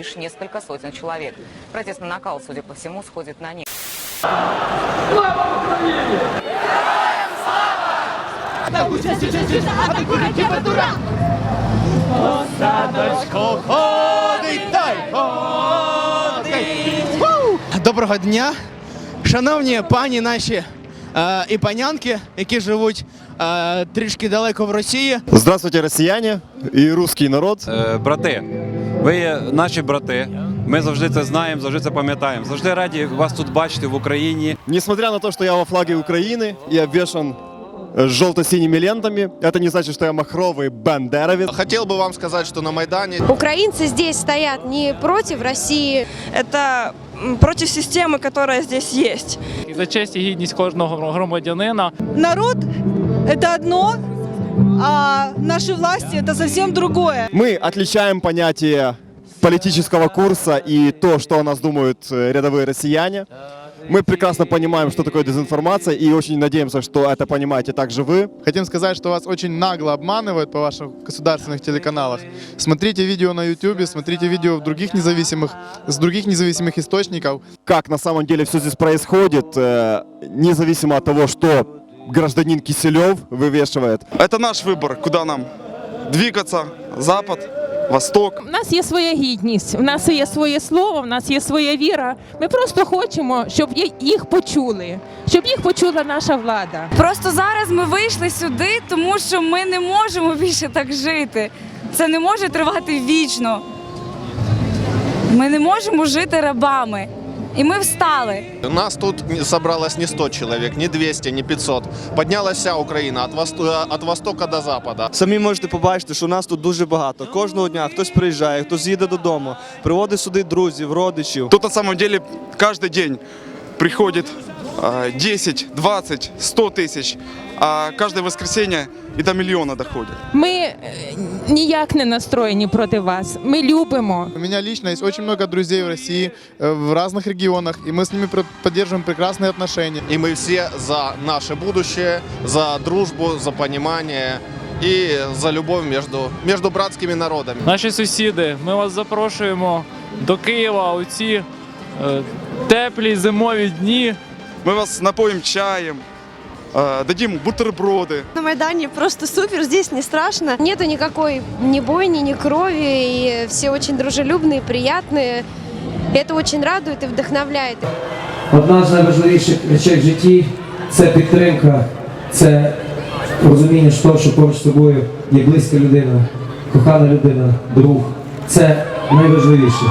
лишь несколько сотен человек. Протестный накал, судя по всему, сходит на нет. Доброго дня, шановні пані наші е, і панянки, які живуть е, трішки далеко в Росії. Здравствуйте, россияне и русский народ. Е, брати, ви є наші брати. Ми завжди це знаємо, завжди це пам'ятаємо. Завжди раді вас тут бачити в Україні. Несмотря на то, что я во флаге Украины и обвешан э, желто-синими лентами, это не значит, что я махровый бандеровец. Хотел бы вам сказать, что на Майдане Украинцы здесь стоят не против России, это м, против системы, которая здесь есть. І за честь і гідність кожного громадянина Народ – это одно, а наши власти – это совсем другое. Мы отличаем понятие политического курса и то, что о нас думают э, рядовые россияне. Мы прекрасно понимаем, что такое дезинформация, и очень надеемся, что это понимаете также вы. Хотим сказать, что вас очень нагло обманывают по ваших государственных телеканалах. Смотрите видео на YouTube, смотрите видео в других независимых, с других независимых источников. Как на самом деле все здесь происходит, э, независимо от того, что гражданин Киселев вывешивает. Это наш выбор, куда нам двигаться. Запад, Восток. У нас є своя гідність, у нас є своє слово, у нас є своя віра. Ми просто хочемо, щоб є- їх почули, щоб їх почула наша влада. Просто зараз ми вийшли сюди, тому що ми не можемо більше так жити. Це не може тривати вічно. Ми не можемо жити рабами. І ми встали. нас тут не- собралось не 100 человек, не 200, не 500. Поднялась вся Украина от, восто- от востока до запада. Самі можете побачити, що нас тут дуже багато. Кожного дня хтось приїжджає, хтось їде додому, приводить сюди друзів, родичів. Тут на самом деле каждый день приходит э, 10, 20, 100 тысяч, а каждое воскресенье и до миллиона доходит. Ми е, ніяк не настроєні проти вас. Ми любимо. У меня лично есть очень много друзей в России, э, в разных регионах, и мы с ними пр- поддерживаем прекрасные отношения. И мы все за наше будущее, за дружбу, за понимание и за любовь между, между братскими народами. наші сусіди. Ми вас запрошуємо до Києва у ці е, теплі зимові дні. Мы вас напоим чаем, э, дадим бутерброды. на Майдане просто супер, здесь не страшно. Нету никакой ни бойни, ни крови, и все очень дружелюбные, приятные. И это очень радует и вдохновляет. Одна з найважливіших речей в житті це підтримка, це розуміння того, що поруч з тобою є близька людина, кохана людина, друг. Це найважливіше.